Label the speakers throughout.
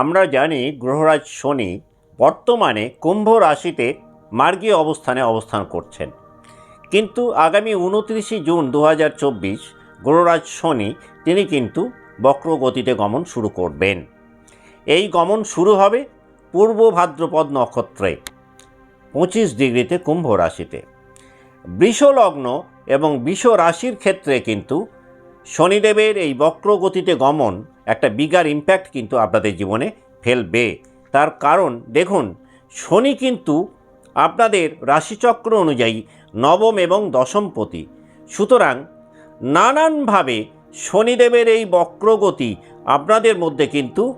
Speaker 1: আমরা জানি গ্রহরাজ শনি বর্তমানে কুম্ভ রাশিতে মার্গীয় অবস্থানে অবস্থান করছেন। কিন্তু আগামী উনত্রিশে জুন দু হাজার চব্বিশ গ্রহরাজ শনি, তিনি কিন্তু বক্র গতিতে গমন শুরু করবেন। এই গমন শুরু হবে পূর্ব ভাদ্রপদ নক্ষত্রে, পঁচিশ ডিগ্রিতে কুম্ভ রাশিতে। বৃষলগ্ন এবং বিষ রাশির ক্ষেত্রে কিন্তু শনিদেবের এই বক্র গতিতে গমন একটা বিগার ইম্প্যাক্ট কিন্তু আপনাদের জীবনে ফেলবে। তার কারণ, দেখুন, শনি কিন্তু আপনাদের রাশিচক্র অনুযায়ী নবম এবং দশমপতি সুতরাং, নানানভাবে শনিদেবের এই বক্রগতি আপনাদের মধ্যে কিন্তু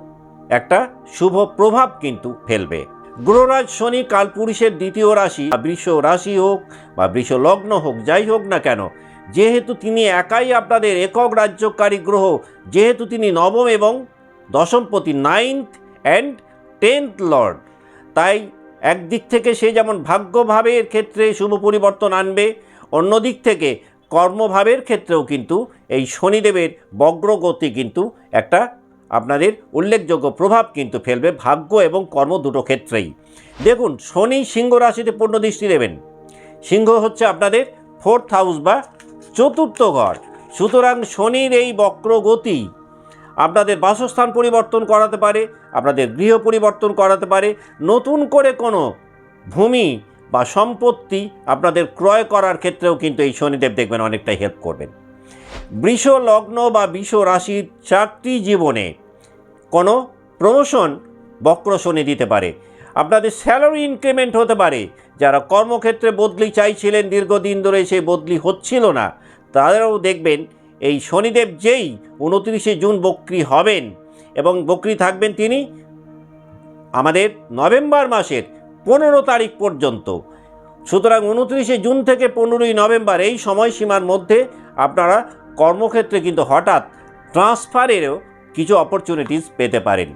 Speaker 1: একটা শুভ প্রভাব কিন্তু ফেলবে। গ্রহরাজ শনি কালপুরুষের দ্বিতীয় রাশি, বা বৃষ রাশি হোক, বা বৃষ লগ্ন হোক, যাই হোক না কেন যেহেতু তিনি একাই আপনাদের একক রাজ্যকারী গ্রহ, যেহেতু তিনি নবম এবং দশমপতি নাইন্থ অ্যান্ড টেন্থ লর্ড তাই একদিক থেকে সে যেমন ভাগ্যভাবের ক্ষেত্রে শুভ পরিবর্তন আনবে অন্য দিক থেকে কর্মভাবের ক্ষেত্রেও কিন্তু এই শনিদেবের বগ্রগতি কিন্তু একটা আপনাদের উল্লেখযোগ্য প্রভাব কিন্তু ফেলবে ভাগ্য এবং কর্ম দুটো ক্ষেত্রেই। দেখুন, শনি সিংহ রাশিতে পূর্ণ দৃষ্টি দেবেন। সিংহ হচ্ছে আপনাদের ফোর্থ হাউস বা চতুর্থ ঘর সুতরাং শনির এই বক্রগতি আপনাদের বাসস্থান পরিবর্তন করাতে পারে, আপনাদের গৃহ পরিবর্তন করাতে পারে, নতুন করে কোনো ভূমি বা সম্পত্তি আপনাদের ক্রয় করার ক্ষেত্রেও কিন্তু এই শনিদেব দেখবেন অনেকটাই হেল্প করবেন। বৃষ, লগ্ন বা বিষ রাশির চাকরি জীবনে কোনো প্রমোশন বক্র শনি দিতে পারে। আপনাদের স্যালারি ইনক্রিমেন্ট হতে পারে। যারা কর্মক্ষেত্রে বদলি চাইছিলেন, দীর্ঘদিন ধরে সেই বদলি হচ্ছিল না। তাদেরও দেখবেন, এই শনিদেব যেই উনত্রিশে জুন বক্রি হবেন এবং বক্রি থাকবেন তিনি আমাদের নভেম্বর মাসের পনেরো তারিখ পর্যন্ত। সুতরাং উনত্রিশে জুন থেকে পনেরোই নভেম্বর এই সময়সীমার মধ্যে আপনারা কর্মক্ষেত্রে কিন্তু হঠাৎ ট্রান্সফারেরও কিছু অপরচুনিটিস পেতে পারেন।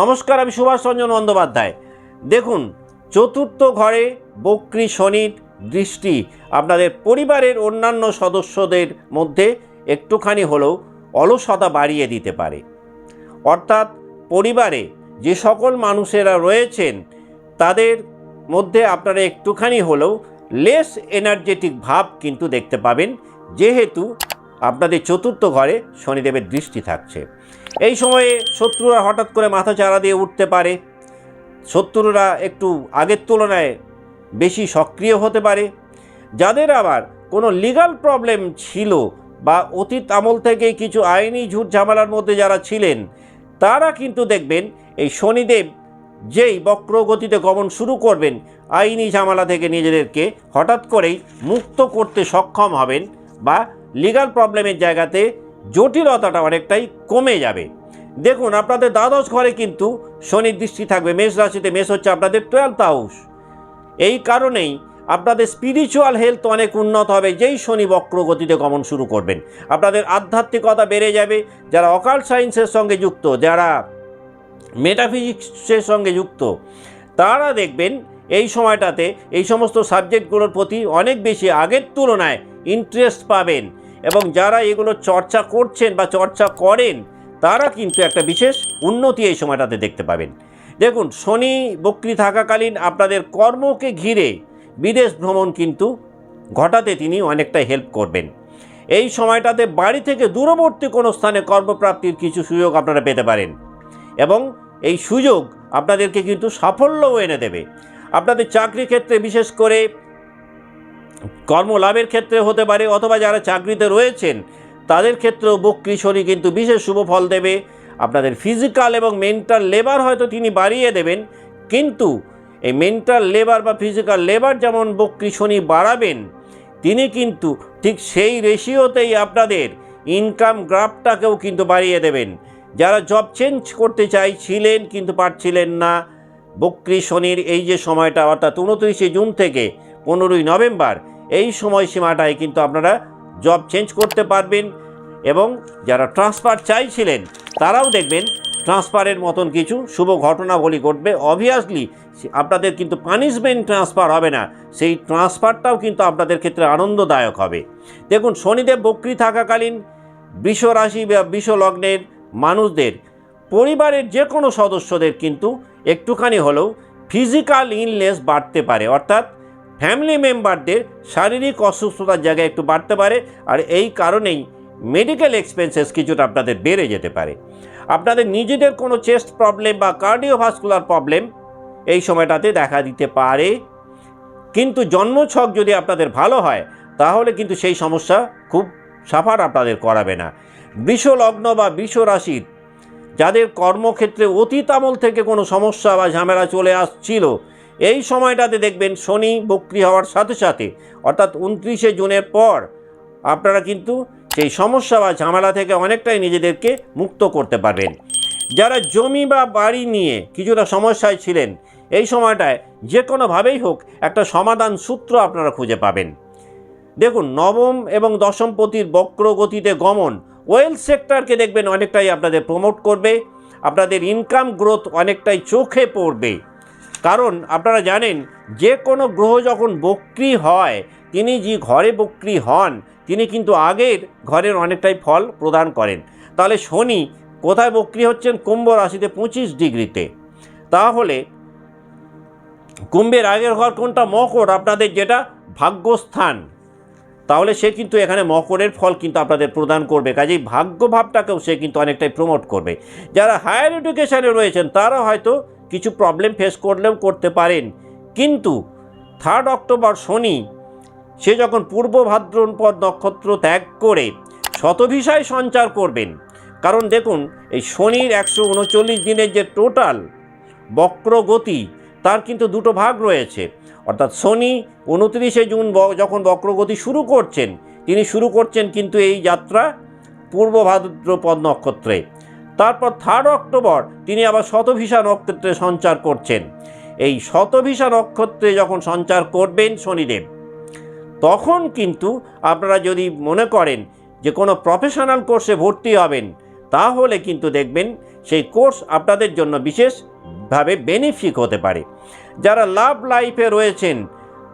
Speaker 1: নমস্কার, আমি সুভাষ রঞ্জন বন্দ্যোপাধ্যায়। দেখুন, চতুর্থ ঘরে বক্রী শনির দৃষ্টি আপনাদের পরিবারের অন্যান্য সদস্যদের মধ্যে একটুখানি হলেও অলসতা বাড়িয়ে দিতে পারে। অর্থাৎ পরিবারে যে সকল মানুষেরা রয়েছেন, তাদের মধ্যে আপনারা একটুখানি হলেও লেস এনার্জেটিক ভাব কিন্তু দেখতে পাবেন। যেহেতু আপনাদের চতুর্থ ঘরে শনিদেবের দৃষ্টি থাকছে। এই সময়ে শত্রুরা হঠাৎ করে মাথা চারা দিয়ে উঠতে পারে। শত্রুরা একটু আগের তুলনায় বেশি সক্রিয় হতে পারে। যাদের আবার কোনো লিগাল প্রবলেম ছিল বা অতীত আমল থেকে কিছু আইনি ঝুট ঝামেলার মধ্যে যারা ছিলেন, তারা কিন্তু দেখবেন এই শনিদেব যেই বক্রগতিতে গমন শুরু করবেন, আইনি ঝামেলা থেকে নিজেদেরকে হঠাৎ করেই মুক্ত করতে সক্ষম হবেন বা লিগাল প্রবলেমের জায়গাতে জটিলতাটা অনেকটাই কমে যাবে। দেখুন, আপনাদের দ্বাদশ ঘরে কিন্তু শনির দৃষ্টি থাকবে, মেষ রাশিতে, মেষ হচ্ছে আপনাদের টুয়েলথ হাউস এই কারণেই আপনাদের স্পিরিচুয়াল হেলথ অনেক উন্নত হবে, যেই শনি বক্র গতিতে গমন শুরু করবেন। আপনাদের আধ্যাত্মিকতা বেড়ে যাবে, যারা অকাল সায়েন্সের সঙ্গে যুক্ত, যারা মেটাফিজিক্সের সঙ্গে যুক্ত, তারা দেখবেন এই সময়টাতে এই সমস্ত সাবজেক্টগুলোর প্রতি অনেক বেশি আগের তুলনায় ইন্টারেস্ট পাবেন। এবং যারা এগুলো চর্চা করছেন বা চর্চা করেন, তারা কিন্তু একটা বিশেষ উন্নতি এই সময়টাতে দেখতে পাবেন। দেখুন, শনি বক্রি থাকাকালীন আপনাদের কর্মকে ঘিরে বিদেশ ভ্রমণ কিন্তু ঘটাতে তিনি অনেকটা হেল্প করবেন। এই সময়টাতে বাড়ি থেকে দূরবর্তী কোনো স্থানে কর্মপ্রাপ্তির কিছু সুযোগ আপনারা পেতে পারেন এবং এই সুযোগ আপনাদেরকে কিন্তু সাফল্যও এনে দেবে। আপনাদের চাকরি ক্ষেত্রে বিশেষ করে কর্মলাভের ক্ষেত্রে হতে পারে, অথবা যারা চাকরিতে রয়েছেন, তাদের ক্ষেত্রেও বক্রি শনি কিন্তু বিশেষ শুভ ফল দেবে। আপনাদের ফিজিক্যাল এবং মেন্টাল লেবার হয়তো তিনি বাড়িয়ে দেবেন, কিন্তু এই মেন্টাল লেবার বা ফিজিক্যাল লেবার যেমন বক্রি শনি বাড়াবেন, তিনি কিন্তু ঠিক সেই রেশিওতেই আপনাদের ইনকাম গ্রাফটাকেও কিন্তু বাড়িয়ে দেবেন। যারা জব চেঞ্জ করতে চাইছিলেন, কিন্তু পারছিলেন না বক্রি শনির এই যে সময়টা, অর্থাৎ উনত্রিশে জুন থেকে পনেরোই নভেম্বর এই সময়সীমাটায় কিন্তু আপনারা জব চেঞ্জ করতে পারবেন এবং যারা ট্রান্সফার চাইছিলেন, তারাও দেখবেন ট্রান্সফারের মতন কিছু শুভ ঘটনাবলী ঘটবে। অবভিয়াসলি আপনাদের কিন্তু পানিশমেন্ট ট্রান্সফার হবে না। সেই ট্রান্সফারটাও কিন্তু আপনাদের ক্ষেত্রে আনন্দদায়ক হবে। দেখুন, শনিদেব বক্রি থাকাকালীন বৃষ রাশি বা বৃষ লগ্নের মানুষদের, পরিবারের যে কোনো সদস্যদের কিন্তু একটুখানি হলেও ফিজিক্যাল ইলনেস বাড়তে পারে। অর্থাৎ ফ্যামিলি মেম্বারদের শারীরিক অসুস্থতার জায়গায় একটু বাড়তে পারে আর এই কারণেই মেডিকেল এক্সপেন্সেস কিছুটা আপনাদের বেড়ে যেতে পারে। আপনাদের নিজেদের কোনো চেস্ট প্রবলেম বা কার্ডিওভাস্কুলার প্রবলেম এই সময়টাতে দেখা দিতে পারে। কিন্তু জন্মছক যদি আপনাদের ভালো হয়, তাহলে কিন্তু সেই সমস্যা খুব সাফার আপনাদের করাবে না। বৃষ লগ্ন বা বৃষ রাশির যাদের কর্মক্ষেত্রে অতীত আমল থেকে কোনো সমস্যা বা ঝামেলা চলে আসছিল এই সময়টাতে দেখবেন শনি বক্রি হওয়ার সাথে সাথে, অর্থাৎ উনত্রিশে জুনের পর আপনারা কিন্তু সেই সমস্যা বা ঝামেলা থেকে অনেকটাই নিজেদেরকে মুক্ত করতে পারবেন। যারা জমি বা বাড়ি নিয়ে কিছুটা সমস্যায় ছিলেন, এই সময়টায় যে কোনোভাবেই হোক একটা সমাধান সূত্র আপনারা খুঁজে পাবেন। দেখুন, নবম এবং দশম পতির বক্র গতিতে গমন ওয়েলথ সেক্টরকে দেখবেন অনেকটাই আপনাদের প্রমোট করবে, আপনাদের ইনকাম গ্রোথ অনেকটাই চোখে পড়বে। কারণ আপনারা জানেন, যে কোনো গ্রহ যখন বক্রি হয়, তিনি যে ঘরে বক্রি হন, তিনি কিন্তু আগের ঘরের অনেকটাই ফল প্রদান করেন। তাহলে শনি কোথায় বক্রি হচ্ছেন? কুম্ভ রাশিতে পঁচিশ ডিগ্রিতে। তাহলে কুম্ভের আগের ঘর কোনটা? মকর। আপনাদের যেটা ভাগ্যস্থান, তাহলে সে কিন্তু এখানে মকরের ফল কিন্তু আপনাদের প্রদান করবে। কাজেই ভাগ্যভাবটাকেও সে কিন্তু অনেকটাই প্রমোট করবে। যারা হায়ার এডুকেশানে রয়েছেন, তারা হয়তো কিছু প্রবলেম ফেস করলেও করতে পারেন। কিন্তু থার্ড অক্টোবর শনি, সে যখন পূর্ব ভাদ্রপদ নক্ষত্র ত্যাগ করে শতভিসায় সঞ্চার করবেন। কারণ দেখুন, এই শনির একশো উনচল্লিশ দিনের যে টোটাল বক্রগতি, তার কিন্তু দুটো ভাগ রয়েছে। অর্থাৎ শনি উনত্রিশে জুন যখন বক্রগতি শুরু করছেন, তিনি শুরু করছেন কিন্তু এই যাত্রা পূর্ব ভাদ্রপদ নক্ষত্রে। তারপর থার্ড অক্টোবর তিনি আবার শতভিসা নক্ষত্রে সঞ্চার করছেন। এই শতভিসা নক্ষত্রে যখন সঞ্চার করবেন শনিদেব, তখন কিন্তু আপনারা যদি মনে করেন যে কোনো প্রফেশনাল কোর্সে ভর্তি হবেন, তাহলে কিন্তু দেখবেন সেই কোর্স আপনাদের জন্য বিশেষভাবে বেনিফিক হতে পারে। যারা লাভ লাইফে রয়েছেন,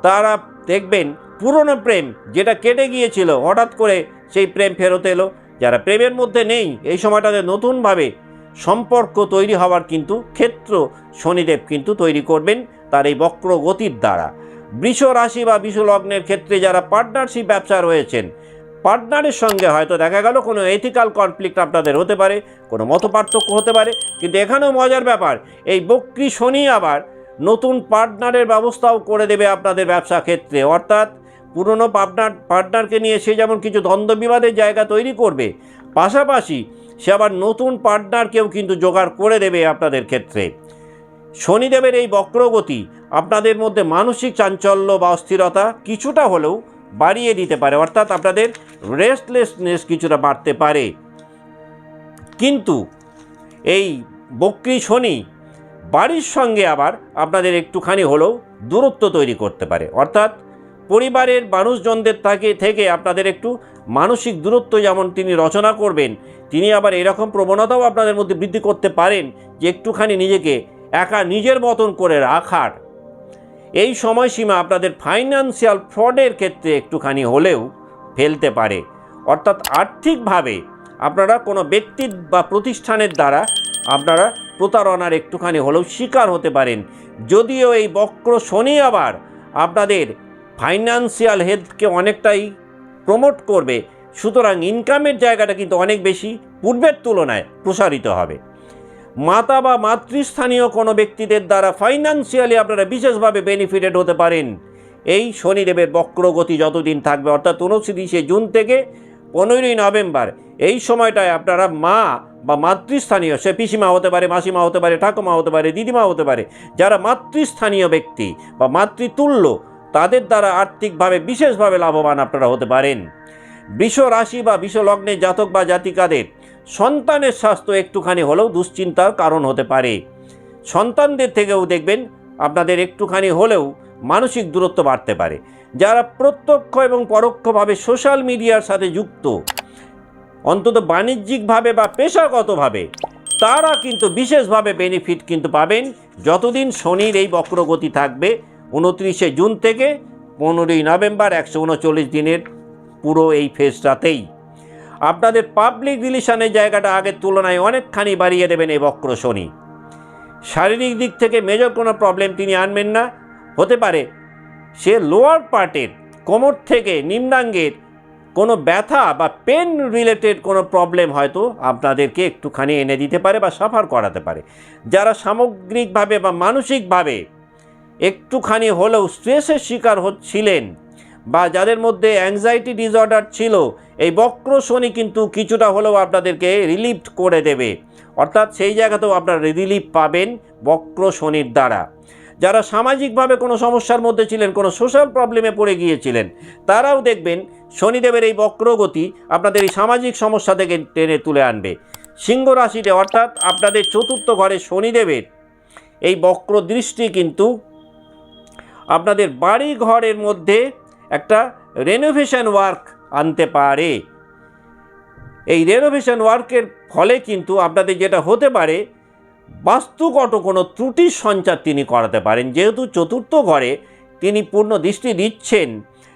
Speaker 1: তারা দেখবেন পুরনো প্রেম যেটা কেটে গিয়েছিল, হঠাৎ করে সেই প্রেম ফেরত এলো। যারা প্রেমের মধ্যে নেই, এই সময়টাতে নতুনভাবে সম্পর্ক তৈরি হওয়ার কিন্তু ক্ষেত্র শনিদেব কিন্তু তৈরি করবেন তার এই বক্র গতির দ্বারা। বৃষ রাশি বা বৃষ লগ্নের ক্ষেত্রে যারা পার্টনারশিপ ব্যবসা রয়েছেন পার্টনারের সঙ্গে হয়তো দেখা গেল কোনো এথিক্যাল কনফ্লিক্ট আপনাদের হতে পারে, কোনো মতপার্থক্য হতে পারে, কিন্তু এখানেও মজার ব্যাপার, এই বক্রি শনি আবার নতুন পার্টনারের ব্যবস্থাও করে দেবে আপনাদের ব্যবসা ক্ষেত্রে। অর্থাৎ পুরনো পার্টনার পার্টনারকে নিয়ে সে যেমন কিছু দ্বন্দ্ব বিবাদের জায়গা তৈরি করবে, পাশাপাশি সে আবার নতুন পার্টনারকেও কিন্তু জোগাড় করে দেবে আপনাদের ক্ষেত্রে। শনিদেবের এই বক্রগতি আপনাদের মধ্যে মানসিক চাঞ্চল্য বা অস্থিরতা কিছুটা হলেও বাড়িয়ে দিতে পারে, অর্থাৎ আপনাদের রেস্টলেসনেস কিছুটা বাড়তে পারে। কিন্তু এই বক্রি শনি বাড়ির সঙ্গে আবার আপনাদের একটুখানি হলেও দূরত্ব তৈরি করতে পারে, অর্থাৎ পরিবারের মানুষজনদের থাকে থেকে আপনাদের একটু মানসিক দূরত্ব যেমন তিনি রচনা করবেন, তিনি আবার এরকম প্রবণতাও আপনাদের মধ্যে বৃদ্ধি করতে পারেন যে একটুখানি নিজেকে একা নিজের মতন করে রাখার। এই সময়সীমা আপনাদের ফাইন্যান্সিয়াল ফ্রডের ক্ষেত্রে একটুখানি হলেও ফেলতে পারে। অর্থাৎ আর্থিকভাবে আপনারা কোনো ব্যক্তির বা প্রতিষ্ঠানের দ্বারা আপনারা প্রতারণার একটুখানি হলেও শিকার হতে পারেন। যদিও এই বক্র শনি আবার আপনাদের ফাইন্যান্সিয়াল হেলথকে অনেকটাই প্রমোট করবে। সুতরাং ইনকামের জায়গাটা কিন্তু অনেক বেশি পূর্বের তুলনায় প্রসারিত হবে। মাতা বা মাতৃস্থানীয় কোনো ব্যক্তিদের দ্বারা ফাইন্যান্সিয়ালি আপনারা বিশেষভাবে বেনিফিটেড হতে পারেন। এই শনিদেবের বক্রগতি যতদিন থাকবে, অর্থাৎ উনত্রিশে জুন থেকে পনেরোই নভেম্বর, এই সময়টায় আপনারা মা বা মাতৃস্থানীয়, সে পিসিমা হতে পারে, মাসিমা হতে পারে, ঠাকুমা হতে পারে, দিদিমা হতে পারে, যারা মাতৃস্থানীয় ব্যক্তি বা মাতৃতুল্য তাদের দ্বারা আর্থিকভাবে বিশেষভাবে লাভবান আপনারা হতে পারেন। বৃষ রাশি বা বৃষ লগ্নের জাতক বা জাতিকাদের সন্তানের স্বাস্থ্য একটুখানি হলেও দুশ্চিন্তার কারণ হতে পারে। সন্তানদের থেকেও দেখবেন আপনাদের একটুখানি হলেও মানসিক দূরত্ব বাড়তে পারে। যারা প্রত্যক্ষ এবং পরোক্ষভাবে সোশ্যাল মিডিয়ার সাথে যুক্ত, অন্তত বাণিজ্যিকভাবে বা পেশাগতভাবে, তারা কিন্তু বিশেষভাবে বেনিফিট কিন্তু পাবেন। যতদিন শনির এই বক্রগতি থাকবে উনত্রিশে জুন থেকে পনেরোই নভেম্বর একশো উনচল্লিশ দিনের পুরো এই ফেজটাতেই আপনাদের পাবলিক রিলেশনের জায়গাটা আগের তুলনায় অনেকখানি বাড়িয়ে দেবেন এই বক্র শনি। শারীরিক দিক থেকে মেজর কোনো প্রবলেম তিনি আনবেন না। হতে পারে সে লোয়ার পার্টের কোমর থেকে নিম্নাঙ্গের কোনো ব্যথা বা পেন রিলেটেড কোনো প্রবলেম হয়তো আপনাদেরকে একটুখানি এনে দিতে পারে বা সাফার করাতে পারে। যারা সামগ্রিকভাবে বা মানসিকভাবে একটুখানি হলেও স্ট্রেসের শিকার হচ্ছিলেন বা যাদের মধ্যে অ্যাংজাইটি ডিসঅর্ডার ছিল, এই বক্র শনি কিন্তু কিছুটা হলেও আপনাদেরকে রিলিফ করে দেবে। অর্থাৎ সেই জায়গাতেও আপনারা রিলিফ পাবেন বক্র শনির দ্বারা। যারা সামাজিকভাবে কোনো সমস্যার মধ্যে ছিলেন, কোনো সোশ্যাল প্রবলেমে পড়ে গিয়েছিলেন, তারাও দেখবেন শনিদেবের এই বক্রগতি আপনাদের এই সামাজিক সমস্যা থেকে টেনে তুলে আনবে। সিংহ রাশিতে অর্থাৎ আপনাদের চতুর্থ ঘরে শনিদেবের এই বক্র দৃষ্টি কিন্তু আপনাদের বাড়ি ঘরের মধ্যে একটা রেনোভেশন ওয়ার্ক আনতে পারে। এই রেনোভেশন ওয়ার্কের ফলে কিন্তু আপনাদের যেটা হতে পারে, বাস্তুগত কোনো ত্রুটির সঞ্চার তিনি করাতে পারেন। যেহেতু চতুর্থ ঘরে তিনি পূর্ণ দৃষ্টি দিচ্ছেন,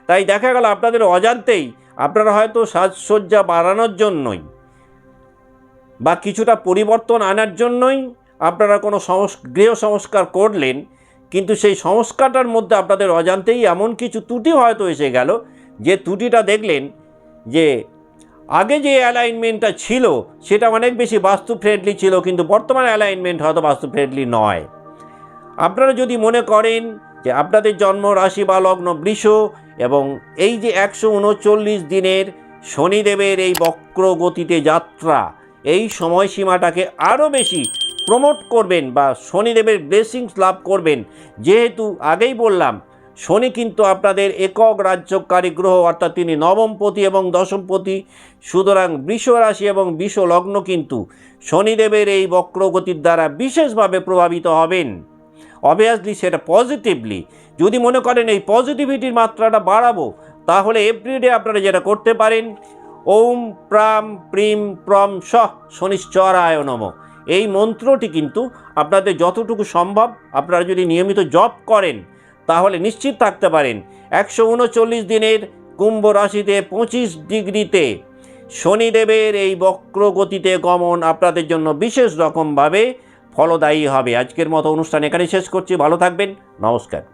Speaker 1: তাই দেখা গেল আপনাদের অজান্তেই আপনারা হয়তো সাজসজ্জা বাড়ানোর জন্যই বা কিছুটা পরিবর্তন আনার জন্যই আপনারা কোনো সংস, গৃহ সংস্কার করলেন। কিন্তু সেই সংস্কারটার মধ্যে আপনাদের অজান্তেই এমন কিছু ত্রুটি হয়তো এসে গেল, যে ত্রুটিটা দেখলেন যে আগে যে অ্যালাইনমেন্টটা ছিল সেটা অনেক বেশি বাস্তু ফ্রেন্ডলি ছিল, কিন্তু বর্তমান অ্যালাইনমেন্ট হয়তো বাস্তু ফ্রেন্ডলি নয়। আপনারা যদি মনে করেন যে আপনাদের জন্ম রাশি বা লগ্ন বৃষ এবং এই যে একশো উনচল্লিশ দিনের শনিদেবের এই বক্র গতিতে যাত্রা, এই সময়সীমাটাকে আরও বেশি প্রমোট করবেন বা শনিদেবের ব্লেসিংস লাভ করবেন। যেহেতু আগেই বললাম, শনি কিন্তু আপনাদের একক রাজ্যকারী গ্রহ, অর্থাৎ তিনি নবমপতি এবং দশমপতি, সুতরাং বৃষ রাশি এবং বিষ লগ্ন কিন্তু শনিদেবের এই বক্রগতির দ্বারা বিশেষভাবে প্রভাবিত হবেন। অবভিয়াসলি সেটা পজিটিভলি যদি মনে করেন এই পজিটিভিটির মাত্রাটা বাড়াবো, তাহলে এভরিডে আপনারা যেটা করতে পারেন, ওম প্রাম প্রিম প্রম সহ শনিশ্চরায় নম। এই মন্ত্রটি কিন্তু আপনাদের যতটুকু সম্ভব, আপনারা যদি নিয়মিত জপ করেন, তাহলে নিশ্চিত থাকতে পারেন। একশো উনচল্লিশ দিনের কুম্ভ রাশিতে পঁচিশ ডিগ্রিতে শনিদেবের এই বক্র গতিতে গমন আপনাদের জন্য বিশেষ রকমভাবে ফলদায়ী হবে। আজকের মতো অনুষ্ঠান এখানে শেষ করছি। ভালো থাকবেন। নমস্কার।